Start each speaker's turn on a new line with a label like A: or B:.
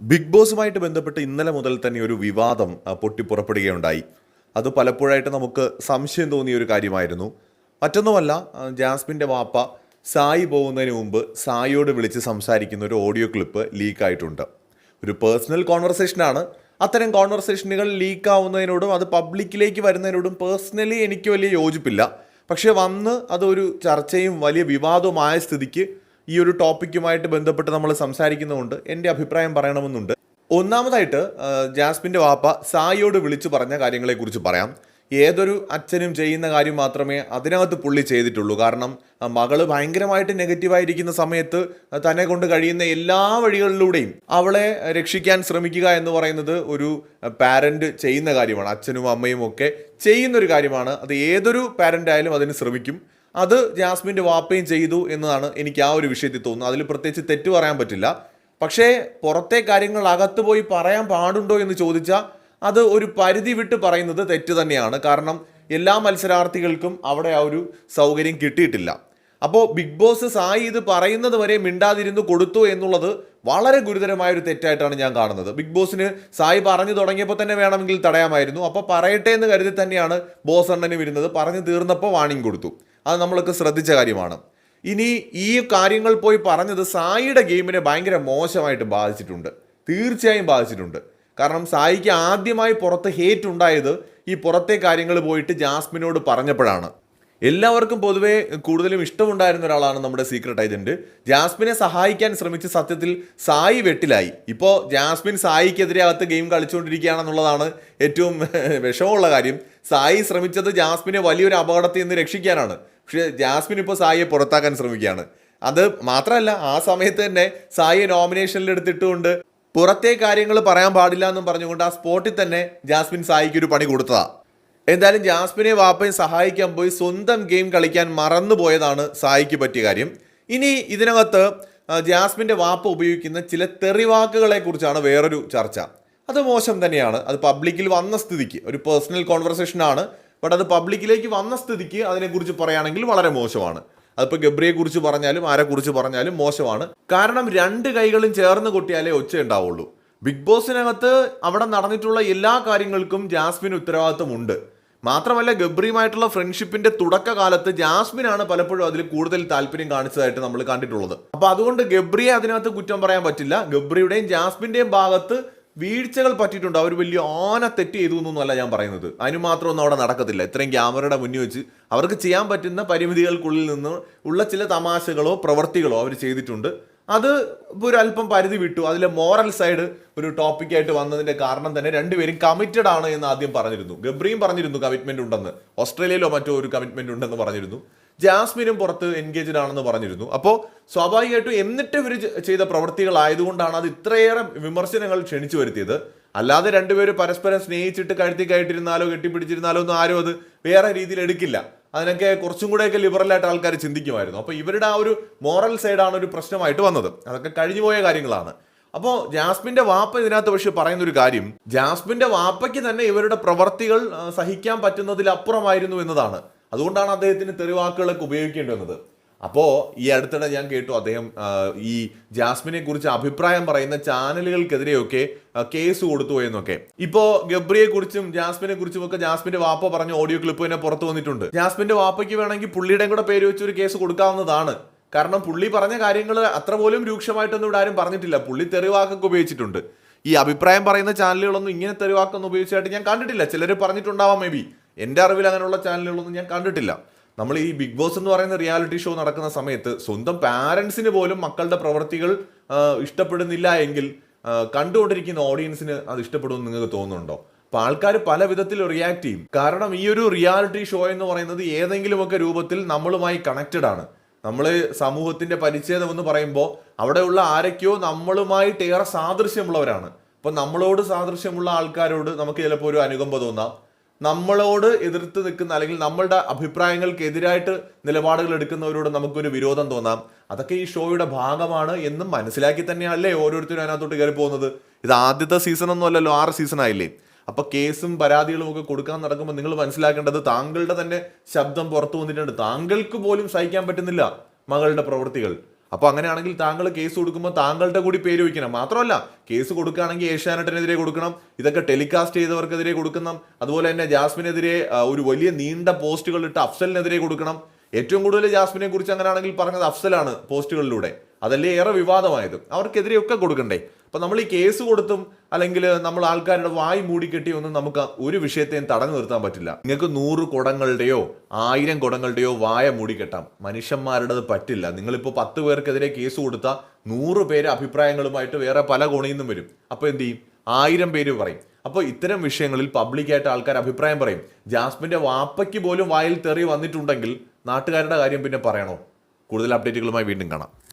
A: Big ബോസുമായിട്ട് ബന്ധപ്പെട്ട് ഇന്നലെ മുതൽ തന്നെ ഒരു വിവാദം പൊട്ടിപ്പുറപ്പെടുകയുണ്ടായി. അത് പലപ്പോഴായിട്ട് നമുക്ക് സംശയം തോന്നിയ ഒരു കാര്യമായിരുന്നു. മറ്റൊന്നുമല്ല ജാസ്മിന്റെ വാപ്പ സായി പോകുന്നതിന് മുമ്പ് സായിയോട് വിളിച്ച് സംസാരിക്കുന്ന ഒരു ഓഡിയോ ക്ലിപ്പ് ലീക്കായിട്ടുണ്ട്. ഒരു പേഴ്സണൽ കോൺവെർസേഷനാണ്. അത്തരം കോൺവെർസേഷനുകൾ ലീക്ക് ആവുന്നതിനോടും അത് പബ്ലിക്കിലേക്ക് വരുന്നതിനോടും പേഴ്സണലി എനിക്ക് വലിയ യോജിപ്പില്ല. പക്ഷേ വന്ന് അതൊരു ചർച്ചയും വലിയ വിവാദവുമായ സ്ഥിതിക്ക് ഈ ഒരു ടോപ്പിക്കുമായിട്ട് ബന്ധപ്പെട്ട് നമ്മൾ സംസാരിക്കുന്നതുകൊണ്ട് എന്റെ അഭിപ്രായം പറയണമെന്നുണ്ട്. ഒന്നാമതായിട്ട് ജാസ്മിന്റെ വാപ്പ സായിയോട് വിളിച്ചു പറഞ്ഞ കാര്യങ്ങളെക്കുറിച്ച് പറയാം. ഏതൊരു അച്ഛനും ചെയ്യുന്ന കാര്യം മാത്രമേ അതിനകത്ത് പുള്ളി ചെയ്തിട്ടുള്ളൂ. കാരണം മകൾ ഭയങ്കരമായിട്ട് നെഗറ്റീവായിരിക്കുന്ന സമയത്ത് തന്നെ കൊണ്ട് കഴിയുന്ന എല്ലാ വഴികളിലൂടെയും അവളെ രക്ഷിക്കാൻ ശ്രമിക്കുക എന്ന് പറയുന്നത് ഒരു പാരന്റ് ചെയ്യുന്ന കാര്യമാണ്. അച്ഛനും അമ്മയും ഒക്കെ ചെയ്യുന്ന ഒരു കാര്യമാണ്. അത് ഏതൊരു പാരന്റ് ആയാലും അതിന് ശ്രമിക്കും. അത് ജാസ്മിന്റെ വാപ്പയും ചെയ്തു എന്നതാണ് എനിക്ക് ആ ഒരു വിഷയത്തിൽ തോന്നുന്നത്. അതിൽ പ്രത്യേകിച്ച് തെറ്റ് പറയാൻ പറ്റില്ല. പക്ഷേ പുറത്തെ കാര്യങ്ങൾ അകത്ത് പോയി പറയാൻ പാടുണ്ടോ എന്ന് ചോദിച്ചാൽ അത് ഒരു പരിധി വിട്ട് പറയുന്നത് തെറ്റ് തന്നെയാണ്. കാരണം എല്ലാ മത്സരാർത്ഥികൾക്കും അവിടെ ആ ഒരു സൗകര്യം കിട്ടിയിട്ടില്ല. അപ്പോൾ ബിഗ് ബോസ് സായി ഇത് പറയുന്നത് വരെ മിണ്ടാതിരുന്ന് കൊടുത്തു എന്നുള്ളത് വളരെ ഗുരുതരമായ ഒരു തെറ്റായിട്ടാണ് ഞാൻ കാണുന്നത്. ബിഗ് ബോസിന് സായി പറഞ്ഞു തുടങ്ങിയപ്പോൾ തന്നെ വേണമെങ്കിൽ തടയാമായിരുന്നു. അപ്പോൾ പറയട്ടെ എന്ന് കരുതി തന്നെയാണ് ബോസ് അണ്ണന് വരുന്നത് പറഞ്ഞു തീർന്നപ്പോൾ വാണിംഗ് കൊടുത്തു. അത് നമ്മളൊക്കെ ശ്രദ്ധിച്ച കാര്യമാണ്. ഇനി ഈ കാര്യങ്ങൾ പോയി പറഞ്ഞത് സായിയുടെ ഗെയിമിനെ ഭയങ്കര മോശമായിട്ട് ബാധിച്ചിട്ടുണ്ട്. തീർച്ചയായും ബാധിച്ചിട്ടുണ്ട്. കാരണം സായിക്ക് ആദ്യമായി പുറത്ത് ഹേറ്റ് ഉണ്ടായത് ഈ പുറത്തെ കാര്യങ്ങൾ പോയിട്ട് ജാസ്മിനോട് പറഞ്ഞപ്പോഴാണ്. എല്ലാവർക്കും പൊതുവേ കൂടുതലും ഇഷ്ടമുണ്ടായിരുന്ന ഒരാളാണ് നമ്മുടെ സീക്രട്ട് ഏജന്റ് ജാസ്മിനെ സഹായിക്കാൻ ശ്രമിച്ച് സത്യത്തിൽ സായി വെട്ടിലായി. ഇപ്പോൾ ജാസ്മിൻ സായിക്കെതിരെ അകത്ത് ഗെയിം കളിച്ചുകൊണ്ടിരിക്കുകയാണെന്നുള്ളതാണ് ഏറ്റവും വിഷമമുള്ള കാര്യം. സായി ശ്രമിച്ചത് ജാസ്മിനെ വലിയൊരു അപകടത്തിൽ നിന്ന് രക്ഷിക്കാനാണ്. പക്ഷേ ജാസ്മിൻ ഇപ്പോൾ സായിയെ പുറത്താക്കാൻ ശ്രമിക്കുകയാണ്. അത് മാത്രമല്ല ആ സമയത്ത് തന്നെ സായിയെ നോമിനേഷനിൽ എടുത്തിട്ടുകൊണ്ട് പുറത്തെ കാര്യങ്ങൾ പറയാൻ പാടില്ല എന്നും പറഞ്ഞുകൊണ്ട് ആ സ്പോട്ടിൽ തന്നെ ജാസ്മിൻ സായിക്ക് ഒരു പണി കൊടുത്തതാ. എന്തായാലും ജാസ്മിനെ വാപ്പയും സഹായിക്കാൻ പോയി സ്വന്തം ഗെയിം കളിക്കാൻ മറന്നുപോയതാണ് സായിക്ക് പറ്റിയ കാര്യം. ഇനി ഇതിനകത്ത് ജാസ്മിന്റെ വാപ്പ ഉപയോഗിക്കുന്ന ചില തെറിവാക്കുകളെ കുറിച്ചാണ് വേറൊരു ചർച്ച. അത് മോശം തന്നെയാണ്. അത് പബ്ലിക്കിൽ വന്ന സ്ഥിതിക്ക്. ഒരു പേഴ്സണൽ കോൺവെർസേഷൻ ആണ്. ബട്ട് അത് പബ്ലിക്കിലേക്ക് വന്ന സ്ഥിതിക്ക് അതിനെക്കുറിച്ച് പറയുകയാണെങ്കിൽ വളരെ മോശമാണ്. അതിപ്പോൾ ഗബ്രിയെ കുറിച്ച് പറഞ്ഞാലും ആരെ കുറിച്ച് പറഞ്ഞാലും മോശമാണ്. കാരണം രണ്ട് കൈകളും ചേർന്ന് കൊട്ടിയാലേ ഒച്ച ഉണ്ടാവുള്ളൂ. ബിഗ് ബോസിനകത്ത് അവിടെ നടന്നിട്ടുള്ള എല്ലാ കാര്യങ്ങൾക്കും ജാസ്മിന് ഉത്തരവാദിത്തമുണ്ട് മാത്രമല്ല ഗബ്രിയുമായിട്ടുള്ള ഫ്രണ്ട്ഷിപ്പിന്റെ തുടക്കകാലത്ത് ജാസ്മിനാണ് പലപ്പോഴും അതിൽ കൂടുതൽ താല്പര്യം കാണിച്ചതായിട്ട് നമ്മൾ കണ്ടിട്ടുള്ളത്. അപ്പൊ അതുകൊണ്ട് ഗബ്രിയെ അതിനകത്ത് കുറ്റം പറയാൻ പറ്റില്ല. ഗബ്രിയുടെയും ജാസ്മിന്റെയും ഭാഗത്ത് വീഴ്ചകൾ പറ്റിയിട്ടുണ്ട്. അവർ വലിയ ഓന തെറ്റ് ചെയ്തു എന്നൊന്നുമല്ല ഞാൻ പറയുന്നത്. അതിന് മാത്രമൊന്നും അവിടെ നടക്കത്തില്ല. ഇത്രയും ക്യാമറയുടെ മുന്നിൽ വെച്ച് അവർക്ക് ചെയ്യാൻ പറ്റുന്ന പരിമിതികൾക്കുള്ളിൽ നിന്ന് ഉള്ള ചില തമാശകളോ പ്രവർത്തികളോ അവർ ചെയ്തിട്ടുണ്ട്. അത് ഒരു അല്പം പരിധി വിട്ടു. അതിലെ മോറൽ സൈഡ് ഒരു ടോപ്പിക്കായിട്ട് വന്നതിന്റെ കാരണം തന്നെ രണ്ടുപേരും കമ്മിറ്റഡ് ആണ് എന്ന് ആദ്യം പറഞ്ഞിരുന്നു. ഗബ്രിയും പറഞ്ഞിരുന്നു കമ്മിറ്റ്മെന്റ് ഉണ്ടെന്ന്. ഓസ്ട്രേലിയയിലോ മറ്റോ ഒരു കമ്മിറ്റ്മെന്റ് ഉണ്ടെന്ന് പറഞ്ഞിരുന്നു. ജാസ്മിനും പുറത്ത് എൻഗേജ്ഡ് ആണെന്ന് പറഞ്ഞിരുന്നു. അപ്പോൾ സ്വാഭാവികമായിട്ടും എന്നിട്ട് ഇവർ ചെയ്ത പ്രവൃത്തികളായതുകൊണ്ടാണ് അത് ഇത്രയേറെ വിമർശനങ്ങൾ ക്ഷണിച്ചു വരുത്തിയത്. അല്ലാതെ രണ്ടുപേരും പരസ്പരം സ്നേഹിച്ചിട്ട് കഴുത്തി കയറ്റിരുന്നാലോ കെട്ടിപ്പിടിച്ചിരുന്നാലോ ഒന്നും ആരും അത് വേറെ രീതിയിൽ എടുക്കില്ല. അതിനൊക്കെ കുറച്ചും കൂടെയൊക്കെ ലിബറലായിട്ട് ആൾക്കാർ ചിന്തിക്കുമായിരുന്നു. അപ്പോൾ ഇവരുടെ ആ ഒരു മോറൽ സൈഡാണ് ഒരു പ്രശ്നമായിട്ട് വന്നത്. അതൊക്കെ കഴിഞ്ഞുപോയ കാര്യങ്ങളാണ്. അപ്പോൾ ജാസ്മിന്റെ വാപ്പ ഇതിനകത്ത് പക്ഷെ പറയുന്ന ഒരു കാര്യം ജാസ്മിന്റെ വാപ്പയ്ക്ക് തന്നെ ഇവരുടെ പ്രവർത്തികൾ സഹിക്കാൻ പറ്റുന്നതിലപ്പുറമായിരുന്നു എന്നതാണ്. അതുകൊണ്ടാണ് അദ്ദേഹത്തിന് തെറിവാക്കുകളൊക്കെ ഉപയോഗിക്കേണ്ടി വന്നത് അപ്പോൾ ഈ അടുത്തിടെ ഞാൻ കേട്ടു അദ്ദേഹം ഈ ജാസ്മിനെ കുറിച്ച് അഭിപ്രായം പറയുന്ന ചാനലുകൾക്കെതിരെയൊക്കെ കേസ് കൊടുത്തു എന്നൊക്കെ. ഇപ്പോ ഗബ്രിയെ കുറിച്ചും ജാസ്മിനെ കുറിച്ചും ഒക്കെ ജാസ്മിന്റെ വാപ്പ പറഞ്ഞ ഓഡിയോ ക്ലിപ്പ് തന്നെ പുറത്തു വന്നിട്ടുണ്ട്. ജാസ്മിന്റെ വാപ്പയ്ക്ക് വേണമെങ്കിൽ പുള്ളിയുടെയും കൂടെ പേര് വെച്ച് ഒരു കേസ് കൊടുക്കാവുന്നതാണ്. കാരണം പുള്ളി പറഞ്ഞ കാര്യങ്ങൾ അത്ര പോലും രൂക്ഷമായിട്ടൊന്നും ഇവിടെ ആരും പറഞ്ഞിട്ടില്ല. പുള്ളി തെറിവാക്കൊക്കെ ഉപയോഗിച്ചിട്ടുണ്ട്. ഈ അഭിപ്രായം പറയുന്ന ചാനലുകളൊന്നും ഇങ്ങനെ തെറിവാക്കൊന്നും ഉപയോഗിച്ചായിട്ട് ഞാൻ കണ്ടിട്ടില്ല. ചിലർ പറഞ്ഞിട്ടുണ്ടാവാം മേ ബി എന്റെ അറിവിൽ അങ്ങനെയുള്ള ചാനലുകളൊന്നും ഞാൻ കണ്ടിട്ടില്ല. നമ്മൾ ഈ ബിഗ് ബോസ് എന്ന് പറയുന്ന റിയാലിറ്റി ഷോ നടക്കുന്ന സമയത്ത് സ്വന്തം പാരൻസിന് പോലും മക്കളുടെ പ്രവൃത്തികൾ ഇഷ്ടപ്പെടുന്നില്ല എങ്കിൽ കണ്ടുകൊണ്ടിരിക്കുന്ന ഓഡിയൻസിന് അത് ഇഷ്ടപ്പെടുമെന്ന് നിങ്ങൾക്ക് തോന്നുന്നുണ്ടോ? അപ്പൊ ആൾക്കാർ പല വിധത്തിൽ റിയാക്ട് ചെയ്യും. കാരണം ഈ ഒരു റിയാലിറ്റി ഷോ എന്ന് പറയുന്നത് ഏതെങ്കിലുമൊക്കെ രൂപത്തിൽ നമ്മളുമായി കണക്റ്റഡ് ആണ്. നമ്മൾ സമൂഹത്തിന്റെ പരിച്ഛേദം എന്ന് പറയുമ്പോൾ അവിടെയുള്ള ആരൊക്കെയോ നമ്മളുമായിട്ട് ഏറെ സാദൃശ്യമുള്ളവരാണ്. അപ്പൊ നമ്മളോട് സാദൃശ്യമുള്ള ആൾക്കാരോട് നമുക്ക് ചിലപ്പോൾ ഒരു അനുകമ്പ തോന്നാം. നമ്മളോട് എതിർത്ത് നിൽക്കുന്ന അല്ലെങ്കിൽ നമ്മളുടെ അഭിപ്രായങ്ങൾക്ക് എതിരായിട്ട് നിലപാടുകൾ എടുക്കുന്നവരോട് നമുക്കൊരു വിരോധം തോന്നാം. അതൊക്കെ ഈ ഷോയുടെ ഭാഗമാണ് എന്നും മനസ്സിലാക്കി തന്നെയല്ലേ ഓരോരുത്തരും അതിനകത്തോട്ട് കയറി പോകുന്നത്. ഇത് ആദ്യത്തെ സീസൺ ഒന്നും അല്ലല്ലോ ആറ് സീസൺ ആയില്ലേ? അപ്പൊ കേസും പരാതികളും ഒക്കെ കൊടുക്കാൻ നടക്കുമ്പോൾ നിങ്ങൾ മനസ്സിലാക്കേണ്ടത് താങ്കളുടെ തന്നെ ശബ്ദം പുറത്തു വന്നിട്ടുണ്ട്. താങ്കൾക്ക് പോലും സഹിക്കാൻ പറ്റുന്നില്ല മകളുടെ പ്രവൃത്തികൾ. അപ്പോൾ അങ്ങനെയാണെങ്കിൽ താങ്കൾ കേസ് കൊടുക്കുമ്പോൾ താങ്കളുടെ കൂടി പേര് വയ്ക്കണം. മാത്രമല്ല കേസ് കൊടുക്കുകയാണെങ്കിൽ ഏഷ്യാനെറ്റിനെതിരെ കൊടുക്കണം ഇതൊക്കെ ടെലികാസ്റ്റ് ചെയ്തവർക്കെതിരെ കൊടുക്കണം അതുപോലെ തന്നെ ജാസ്മിനെതിരെ ഒരു വലിയ നീണ്ട പോസ്റ്റുകൾ ഇട്ട് അഫ്സലിനെതിരെ കൊടുക്കണം. ഏറ്റവും കൂടുതൽ ജാസ്മിനെ കുറിച്ച് അങ്ങനെയാണെങ്കിൽ പറഞ്ഞത് അഫ്സലാണ് പോസ്റ്റുകളിലൂടെ. അതല്ലേ ഏറെ വിവാദമായത്? അവർക്കെതിരെയൊക്കെ കൊടുക്കണ്ടേ? അപ്പം നമ്മൾ ഈ കേസ് കൊടുത്തും അല്ലെങ്കിൽ നമ്മൾ ആൾക്കാരുടെ വായി മൂടിക്കെട്ടിയൊന്നും നമുക്ക് ഒരു വിഷയത്തെയും തടഞ്ഞു നിർത്താൻ പറ്റില്ല. നിങ്ങൾക്ക് നൂറ് കുടങ്ങളുടെയോ ആയിരം കുടങ്ങളുടെയോ വായ മൂടിക്കെട്ടാം മനുഷ്യന്മാരുടേത് പറ്റില്ല. നിങ്ങളിപ്പോൾ പത്ത് പേർക്കെതിരെ കേസ് കൊടുത്താൽ നൂറ് പേര് അഭിപ്രായങ്ങളുമായിട്ട് വേറെ പല കോണിൽ നിന്നും വരും. അപ്പോൾ എന്ത് ചെയ്യും? ആയിരം പേര് പറയും. അപ്പോൾ ഇത്തരം വിഷയങ്ങളിൽ പബ്ലിക്കായിട്ട് ആൾക്കാർ അഭിപ്രായം പറയും. ജാസ്മിന്റെ വാപ്പയ്ക്ക് പോലും വായിൽ തെറി വന്നിട്ടുണ്ടെങ്കിൽ നാട്ടുകാരുടെ കാര്യം പിന്നെ പറയണോ? കൂടുതൽ അപ്ഡേറ്റുകളുമായി വീണ്ടും കാണാം.